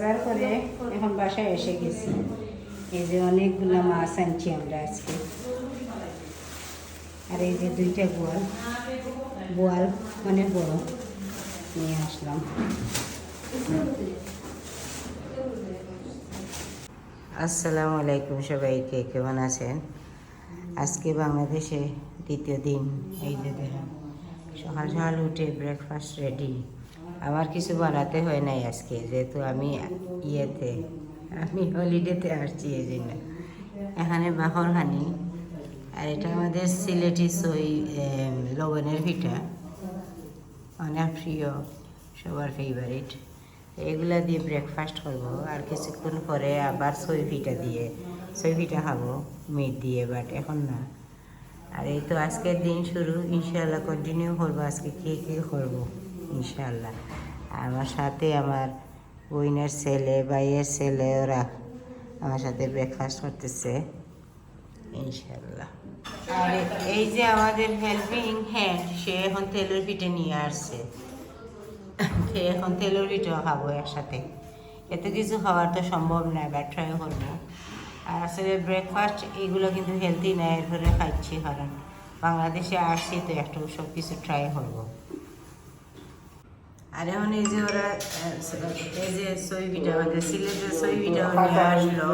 বাজার করে এখন বাসায় এসে গেছি। এই যে অনেকগুলো মাছ আনছি আমরা আজকে। আর এই যে দুইটা বোয়াল। বোয়াল অনেক বড়। নিয়ে আসলাম। আসসালামু আলাইকুম সবাইকে, কেমন আছেন? আজকে বাংলাদেশে দ্বিতীয় দিন। এই যে দেখেন, সকাল সকাল উঠে ব্রেকফাস্ট রেডি আমার কিছু বানাতে হয় নাই আজকে, যেহেতু আমি ইয়েতে, আমি হলিডেতে আসছি এই জন্য এখানে হানি, আর এটা আমাদের সিলেটি সই লবণের পিঠা। অনেক প্রিয়, সবার ফেভারিট এগুলা দিয়ে ব্রেকফাস্ট করব, আর কিছুক্ষণ পরে আবার সই পিঠা দিয়ে, সই পিঠা খাব মিট দিয়ে বাট এখন না। আর এই তো আজকের দিন শুরু ইনশাল্লাহ কন্টিনিউ করব, আজকে কে কে করব। ইনশাল্লাহ আমার সাথে আমার বইনের ছেলে, ভাইয়ের ছেলে, ওরা আমার সাথে ব্রেকফাস্ট করতেছে ইনশাল্লাহ আর এই যে আমাদের হেল্পিং হ্যান্ড সে এখন তেলের পিঠে নিয়ে আসছে। সে এখন তেলের পিঠেও খাব একসাথে। এত কিছু খাওয়ার তো সম্ভব না বা ট্রাই করব। আর আসলে ব্রেকফাস্ট এগুলো কিন্তু হেলদি না, এরপরে খাচ্ছি, কারণ বাংলাদেশে আসছি তো একটু সব কিছু ট্রাই করব। আর এখন এই যে ওরা এই যে আমাদের পিঠা নিয়ে আসলো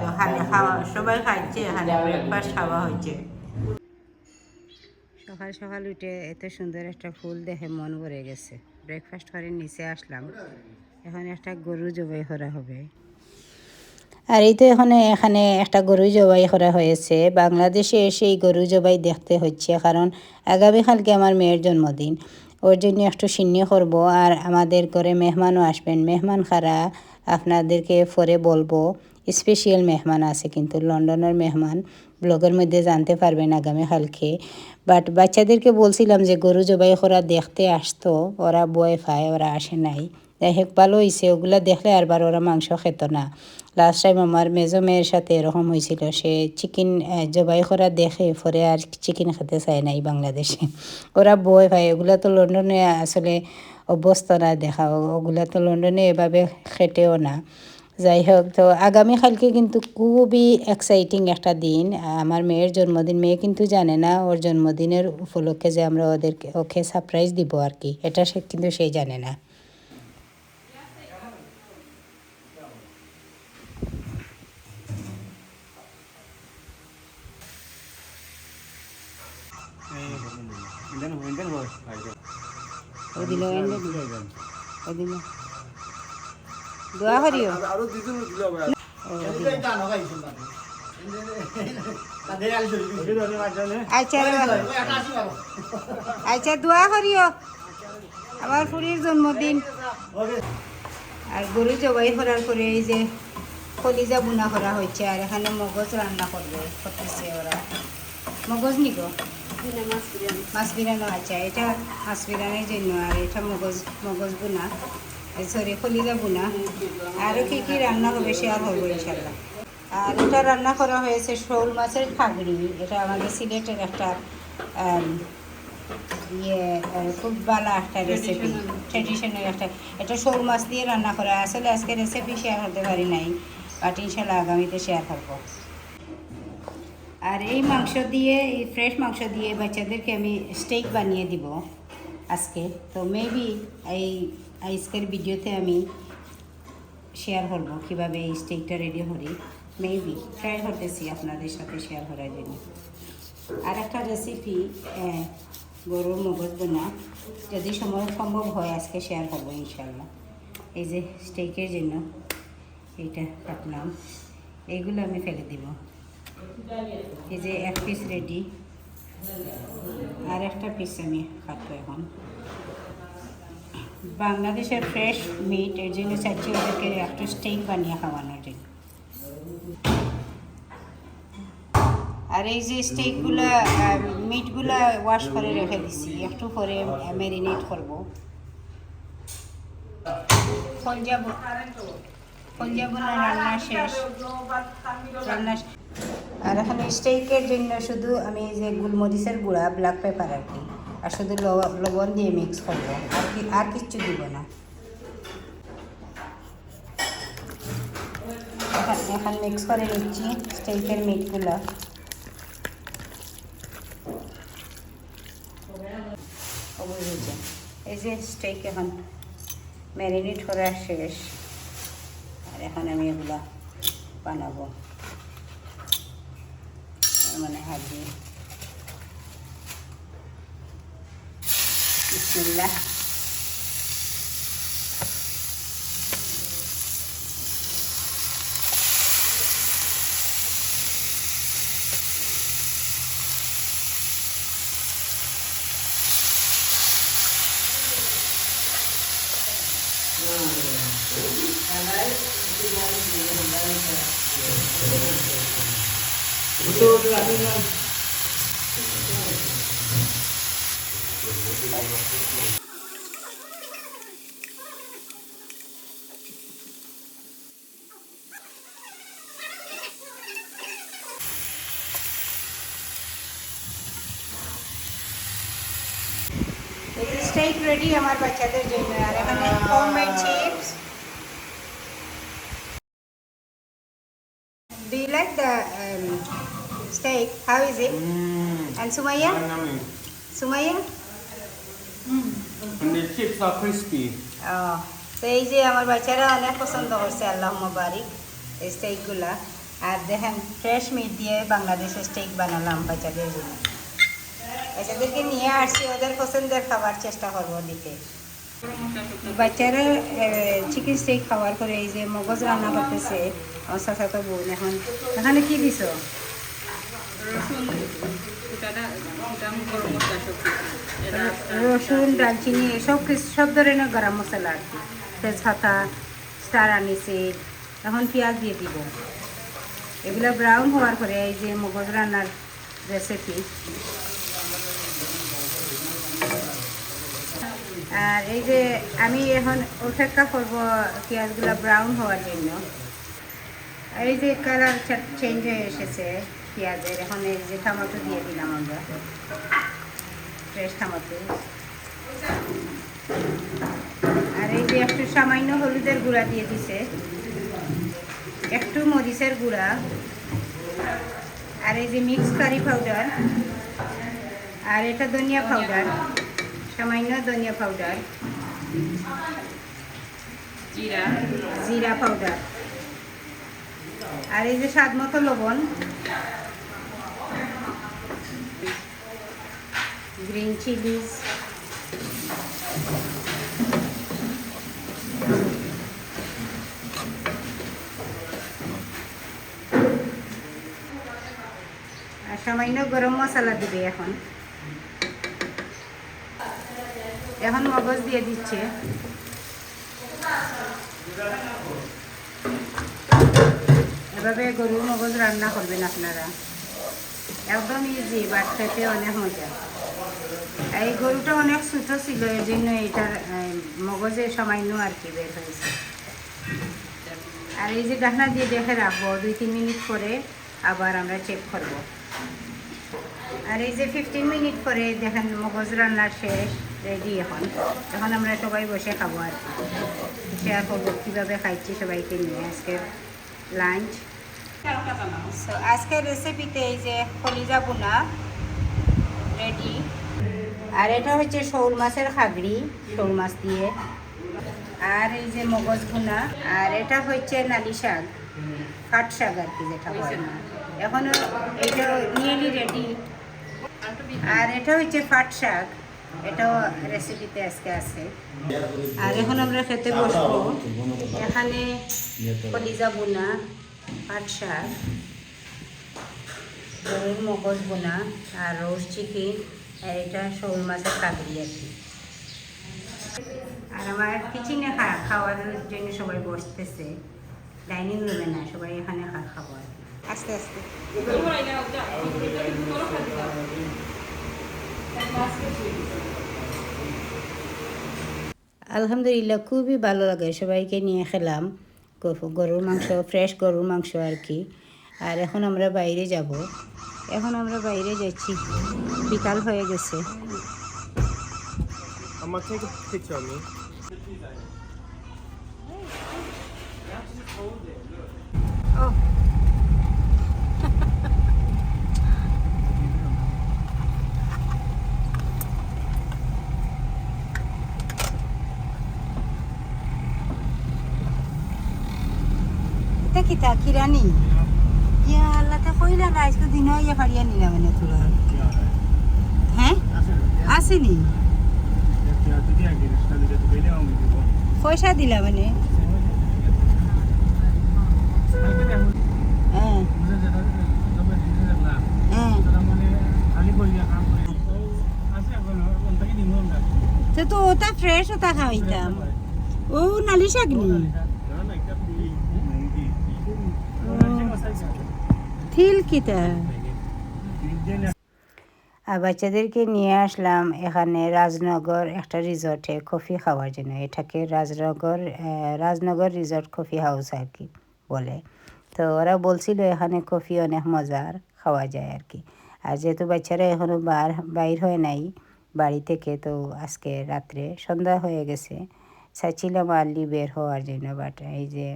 তো হানে খাওয়া সবাই খাচ্ছে ব্রেকফাস্ট খাওয়া হচ্ছে সকাল সকাল উঠে এত সুন্দর একটা ফুল দেখে মন ভরে গেছে। ব্রেকফাস্ট করে নিচে আসলাম। এখন একটা গরু জবাই করা হবে। আর এই তো এখানে এখানে একটা গরু জবাই করা হয়েছে। বাংলাদেশে এসে এই গরু জবাই দেখতে হচ্ছে কারণ আগামীকালকে আমার মেয়ের জন্মদিন। ওর জন্য একটু সিন্নি করব আর আমাদের ঘরে মেহমানও আসবেন। মেহমান খারা আপনাদেরকে পরে বলব স্পেশিয়াল মেহমান আছে কিন্তু, লন্ডনের মেহমান। ব্লগের মধ্যে জানতে পারবেন আগামীকালকে বাট বাচ্চাদেরকে বলছিলাম যে গরু জবাই করা দেখতে আসতো, ওরা বয় পায়, ওরা আসে নাই। যাই হোক, ভালো হয়েছে ওগুলা দেখলে আরবার ওরা মাংস খেত না। লাস্ট টাইম আমার মেজো মেয়ের সাথে এরকম হয়েছিল, সে চিকেন জবাই করা দেখে পরে আর চিকেন খেতে চায় নাই বাংলাদেশে। ওরা বই ভাই, ওগুলা তো লন্ডনে আসলে অভ্যস্ত না দেখা ওগুলা তো লন্ডনে এভাবে খেটেও না। যাই হোক, তো আগামীকালকে কিন্তু খুবই এক্সাইটিং একটা দিন। আমার মেয়ের জন্মদিন, মেয়ে কিন্তু জানে না ওর জন্মদিনের উপলক্ষে যে আমরা ওদেরকে, ওকে সারপ্রাইজ দিব আর কি। এটা সে কিন্তু সে জানে না। ও দিল এনে দিল ও দোয়া করিও আৰু দুজন দিলে হ'ব ও দিল। দোয়া করিও আমার ফুরির জন্মদিন আর গরু জবাই করার পরে এই যে কলিজা বুনা করা হচ্ছে আর এখানে মগজ রান্না করবে ওরা মগজ নিব মাছ বিরানো আচ্ছা এটা মাছ বিরানোর জন্য আর এটা মগজ মগজ বোনা। সরি কলিজা বোনা। আরও কি কি রান্না হবে শেয়ার হবে ইনশাল্লাহ আর এটা রান্না করা হয়েছে শোল মাছের খাগড়ি। এটা আমাদের সিলেটের একটা ইয়ে খুব ভালো একটা রেসিপি ট্রেডিশনাল একটা। এটা শোল মাছ দিয়ে রান্না করা। আসলে আজকে রেসিপি শেয়ার হতে পারি নাই বাট ইনশাল্লাহ আগামীতে শেয়ার করব। আর এই মাংস দিয়ে, এই ফ্রেশ মাংস দিয়ে বাচ্চাদেরকে আমি স্টেক বানিয়ে দিব আজকে। তো মেবি এই আজকের ভিডিওতে আমি শেয়ার করব কীভাবে এই স্টেকটা রেডি করি। মেবি ট্রাই করতেছি আপনাদের সাথে শেয়ার করার জন্য। আর একটা রেসিপি গরুর মগজ বোনা। যদি সময় সম্ভব হয় আজকে শেয়ার করব ইনশাল্লাহ এই যে স্টেকের জন্য, এইটা কাটলাম। এইগুলো আমি ফেলে দিব। এই যে এক পিস রেডি আর একটা পিস আমি কাটবো এখন। বাংলাদেশের ফ্রেশ মিট এর জন্য চাচ্ছি ওদেরকে একটু স্টেক বানিয়ে খাওয়ানোর জন্য। আর এই যে স্টেকগুলো মিটগুলো ওয়াশ করে রেখে দিছি, একটু পরে ম্যারিনেট করব। পঞ্জাব পঞ্জাব রান্না শেষ। রান্না আর এখানে স্টেকের জন্য শুধু আমি যে গুলমরিচের গুঁড়া ব্ল্যাক পেপার আর কি, আর শুধু লবণ দিয়ে মিক্স করব। আর কি, আর কিচ্ছু দিব না। এখন মিক্স করে নিচ্ছি স্টেকের মিটগুলো এই যে স্টেক এখন ম্যারিনেট করা শেষ। আর এখন আমি এগুলো বানাবো। মানে হাত দিয়ে বিসমিল্লাহ স্টেক রেডি আমার বাচ্চাদের জন্য আর এখানে homemade chips Do you like the um, steak? How is it? And Sumaya? Sumaya? And the chips are crispy. Oh, তো এই যে আমার বাচ্চারা অনেক পছন্দ করছে আল্লাহ মুবারিক এই স্টেকগুলা আর দেখেন ফ্রেশ মিট দিয়ে বাংলাদেশের স্টেক বানালাম বাচ্চাদের জন্য বাচ্চাদেরকে নিয়ে আসছি ওদের পছন্দের খাবার চেষ্টা করব দিতে। বাচ্চারা চিকেন স্টেক খাওয়ার পরে এই যে মগজ রান্না করতেছে আমার সাথে বোন এখন। এখানে কি দিছ? রসুন ফুটাটা ফুটাম সব সব ধরনের গরম মশলা আর কি। তেজপাতা স্টার আনিছে এখন পেঁয়াজ দিয়ে দিব। এগুলো ব্রাউন হওয়ার পরে এই যে মগজ রান্নার রেসিপি আর এই যে আমি এখন অপেক্ষা করব পেঁয়াজগুলো ব্রাউন হওয়ার জন্য। এই যে কালার চেঞ্জ হয়ে এসেছে পেঁয়াজের, এখন এই যে টমেটো দিয়ে দিলাম আমরা। ফ্রেশ টমেটো আর এই যে একটু সামান্য হলুদের গুঁড়া দিয়ে দিছে। একটু মরিচের গুঁড়া। আর এই যে মিক্স কারি পাউডার আর এটা ধনিয়া পাউডার সামান্য ধনিয়া পাউডার জিরা জিরা পাউডার আর এই যে স্বাদ মতো লবণ গ্রিন চিলিজ আর সামান্য গরম মশলা দিবে এখন এখন মগজ দিয়ে দিচ্ছে। এভাবে গরুর মগজ রান্না করবেন আপনারা। একদম ইজি বাট খেতে অনেক মজা। এই গরুটা অনেক ছোটো ছিল এই জন্য এটার মগজে সামান্য আর কি বের হয়েছে। আর এই যে ডাকনা দিয়ে দেখে রাখব দুই তিন মিনিট পরে আবার আমরা চেক করব। আর এই যে ফিফটিন মিনিট পরে দেখেন মগজ রান্নার শেষ রেডি এখন। এখন আমরা সবাই বসে খাব আর শেয়ার করব কীভাবে খাইছি সবাইকে নিয়ে আজকে লাঞ্চ আজকের রেসিপিতে এই যে কলিজা বোনা রেডি আর এটা হচ্ছে শোল মাছের খাগড়ি, শোল মাছ দিয়ে। আর এই যে মগজ ভুনা, আর এটা হচ্ছে নালি শাক, কাঠ শাক আর কি যেটা বলে। এখন এটা নিয়েলি রেডি আর এটা হচ্ছে পাট শাক। এটাও রেসিপিতে আজকে আছে। আর এখন আমরা খেতে বসবো। এখানে কলিজা বোনা পাট শাক, গরুর মগজ বোনা, আর রোজ চিকেন, আর এটা শোল মাছের কাবরি আর কি। আর আমার কিচেনে খাওয়ার জন্য সবাই বসতেছে। ডাইনিং রুমে না, সবাই এখানে খা- খাব আর কি আস্তে আস্তে। আলহামদুলিল্লাহ খুবই ভালো লাগে। সবাইকে নিয়ে খেলাম। গরু- গরুর মাংস ফ্রেশ গরুর মাংস আর কি। আর এখন আমরা বাইরে যাব। এখন আমরা বাইরে যাচ্ছি। বিকাল হয়ে গেছে। কিতা কিরানি ইয়া আল্লাহ তা কইলা না আজকে দিন ইয়া ফাড়িয়া নিলাম মানে তোরা হ্যাঁ আসেনি পয়সা দিলা মানে তো ওটা ফ্রেশ ওটা খাওয়াইতাম ও নালি শাক নি আর বাচ্চাদেরকে নিয়ে আসলাম এখানে রাজনগর একটা রিসর্টে কফি খাওয়ার জন্য। এটাকে Rajnagar Rajnagar resort coffee house আর কি বলে। তো ওরা বলছিল এখানে কফি অনেক মজার খাওয়া যায় আর কি। আর যেহেতু বাচ্চারা এখনও বার, বাইর হয় নাই বাড়ি থেকে, তো আজকে রাত্রে সন্ধ্যা হয়ে গেছে। চাইছিলাম আর্লি বের হওয়ার জন্য বাট এই যে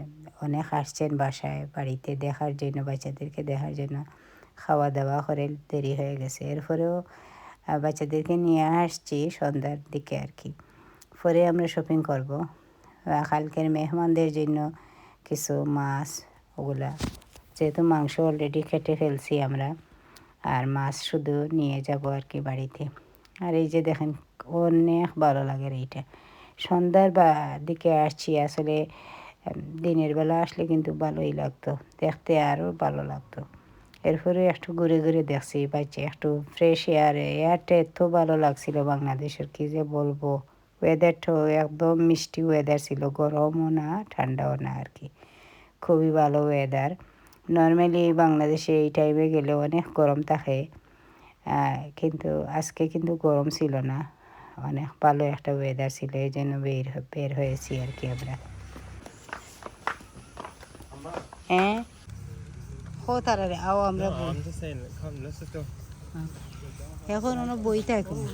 অনেক আসছেন বাসায় বাড়িতে দেখার জন্য, বাচ্চাদেরকে দেখার জন্য, খাওয়া দাওয়া করে দেরি হয়ে গেছে। এরপরেও বাচ্চাদেরকে নিয়ে আসছি সন্ধ্যার দিকে আর কি। পরে আমরা শপিং করব। কালকের মেহমানদের জন্য কিছু মাছ, ওগুলা। যেহেতু মাংস অলরেডি খেটে ফেলছি আমরা, আর মাছ শুধু নিয়ে যাব আর কি বাড়িতে। আর এই যে দেখেন, অনেক ভালো লাগে এইটা। সন্ধ্যার বা দিকে আসছি, আসলে দিনের বেলা আসলে কিন্তু ভালোই লাগতো। দেখতে আরও ভালো লাগতো। এরপরে একটু ঘুরে ঘুরে দেখছি বাচ্চা একটু ফ্রেশ এয়ার এয়ারটা এত ভালো লাগছিল বাংলাদেশের, কি যে বলব? ওয়েদারটাও একদম মিষ্টি ওয়েদার ছিল, গরমও না, ঠান্ডাও না আর কি। খুবই ভালো ওয়েদার নর্মালি বাংলাদেশে এই টাইমে গেলে অনেক গরম থাকে। কিন্তু আজকে কিন্তু গরম ছিল না। অনেক ভালো একটা ওয়েদার ছিল, এই জন্য বের বের হয়েছি আর কি আমরা। হ্যাঁ? হো আও আমরা go. এখন ono বই থাকো।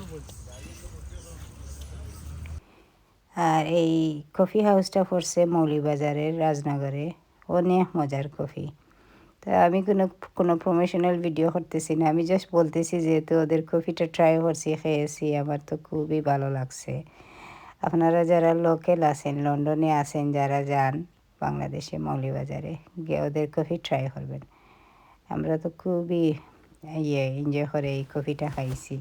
আর এই কফি হাউসটা পড়ছে মৌলিবাজারের রাজনগরে। অনেক মজার কফি তা আমি কোনো কোনো প্রমোশনাল ভিডিও করতেছি না। আমি জাস্ট বলতেছি যেহেতু ওদের কফিটা ট্রাই করছি, খেয়েছি, আমার তো খুবই ভালো লাগছে। আপনারা যারা লোকেল আছেন, লন্ডনে আছেন, যারা যান বাংলাদেশে মৌলিবাজারে গিয়ে ওদের কফি ট্রাই করবেন। আমরা তো খুবই ইয়ে এনজয় করে এই কফিটা খাইছি।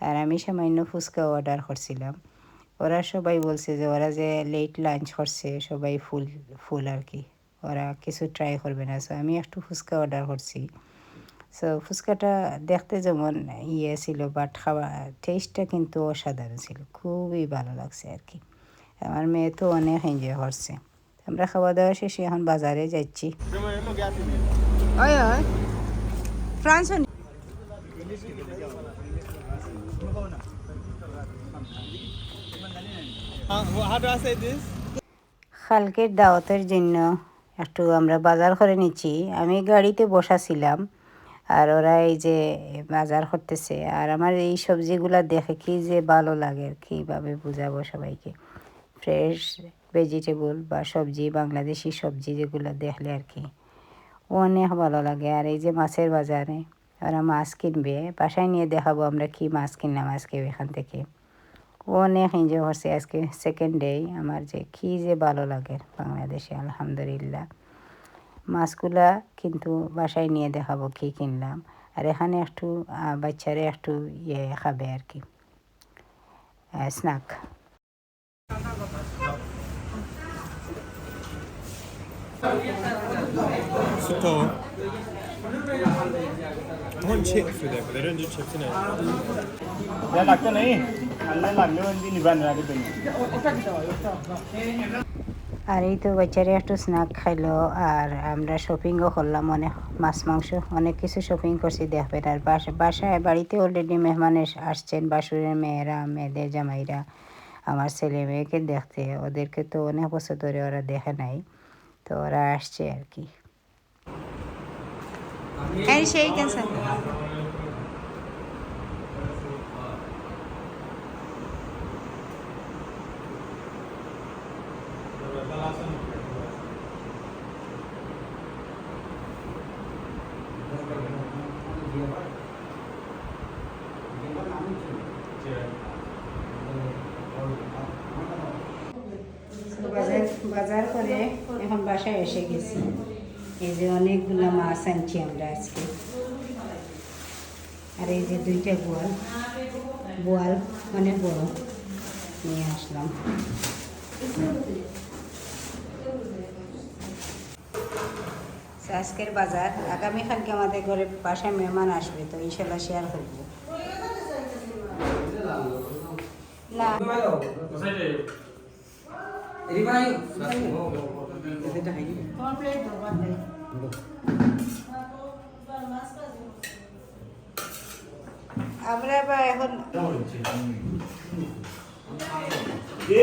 আর আমি সামান্য ফুচকা অর্ডার করছিলাম। ওরা সবাই বলছে যে, ওরা যে লেট লাঞ্চ করছে, সবাই ফুল ফুল আর কি। ওরা কিছু ট্রাই করবে না। সো আমি একটু ফুচকা অর্ডার করছি। সো ফুচকাটা দেখতে যেমন ইয়ে ছিল বাট খাওয়া টেস্টটা কিন্তু অসাধারণ ছিল। খুবই ভালো লাগছে আর কি। আমার মেয়ে তো অনেক এনজয় করছে। আমরা খাওয়া দাওয়া শেষে এখন বাজারে যাচ্ছি। ফ্রান্স this? কালকের দাওয়াতের জন্য একটু আমরা বাজার করে নিচ্ছি। আমি গাড়িতে বসা ছিলাম আর ওরা এই যে বাজার করতেছে। আর আমার এই সবজিগুলা দেখে কি যে ভালো লাগে কীভাবে বুঝাবো সবাইকে। ফ্রেশ ভেজিটেবল বা সবজি, বাংলাদেশি সবজি যেগুলো দেখলে আর কি, অনেক ভালো লাগে। আর এই যে মাছের বাজারে, ওরা মাছ কিনবে। বাসায় নিয়ে দেখাবো আমরা কি মাছ কিনলাম আজকে এখান থেকে। অনেক এনজয় করছি আজকে সেকেন্ড ডে আমার যে কি যে ভালো লাগে বাংলাদেশে আলহামদুলিল্লাহ। মাছগুলা কিন্তু বাসায় নিয়ে দেখাবো কি কিনলাম। আর এখানে একটু বাচ্চারা একটু ইয়ে খাবে আর কি। Snack So, I want chips with it, but they don't do chips in it. या लागतं नाही अन्न लागलं म्हणजे निभान राहते तुम्ही আর এই তো বাচ্চারা একটু স্ন্যাক খাইলো আর আমরা শপিংও করলাম অনেক মাছ মাংস অনেক কিছু শপিং করছি দেখবেন আর বাসা বাসায় বাড়িতে অলরেডি মেহমান এস- আসছেন বাসুরের মেয়েরা মেয়েদের জামাইরা আমার ছেলে মেয়েকে দেখতে ওদেরকে তো অনেক বছর ধরে ওরা দেখে নাই তো ওরা আসছে আর কি Can you shake and say? বাজার করে এখন বাসায় এসে গেছি এই যে অনেকগুলো মাছ আনছি আমরা আজকে। আর এই যে দুইটা বোয়াল। বোয়াল অনেক বড়। নিয়ে আসলাম। আজকের বাজার আগামীকালকে আমাদের ঘরে বাসায় মেহমান আসবে তো ইনশাল্লাহ শেয়ার করব। না। তোমার প্লেট দরকার নেই আমরা এবার এখন কি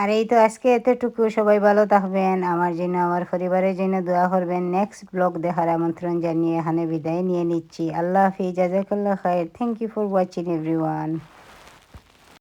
আর এই তো আজকে এতটুকু, সবাই ভালো থাকবেন। আমার জন্য, আমার পরিবারের জন্য দোয়া করবেন। নেক্সট ব্লগ দেখার আমন্ত্রণ জানিয়ে এখানে বিদায় নিয়ে নিচ্ছি। আল্লাহ হাফিজ, জাজাকাল্লাহ খায়ের। Thank you for watching everyone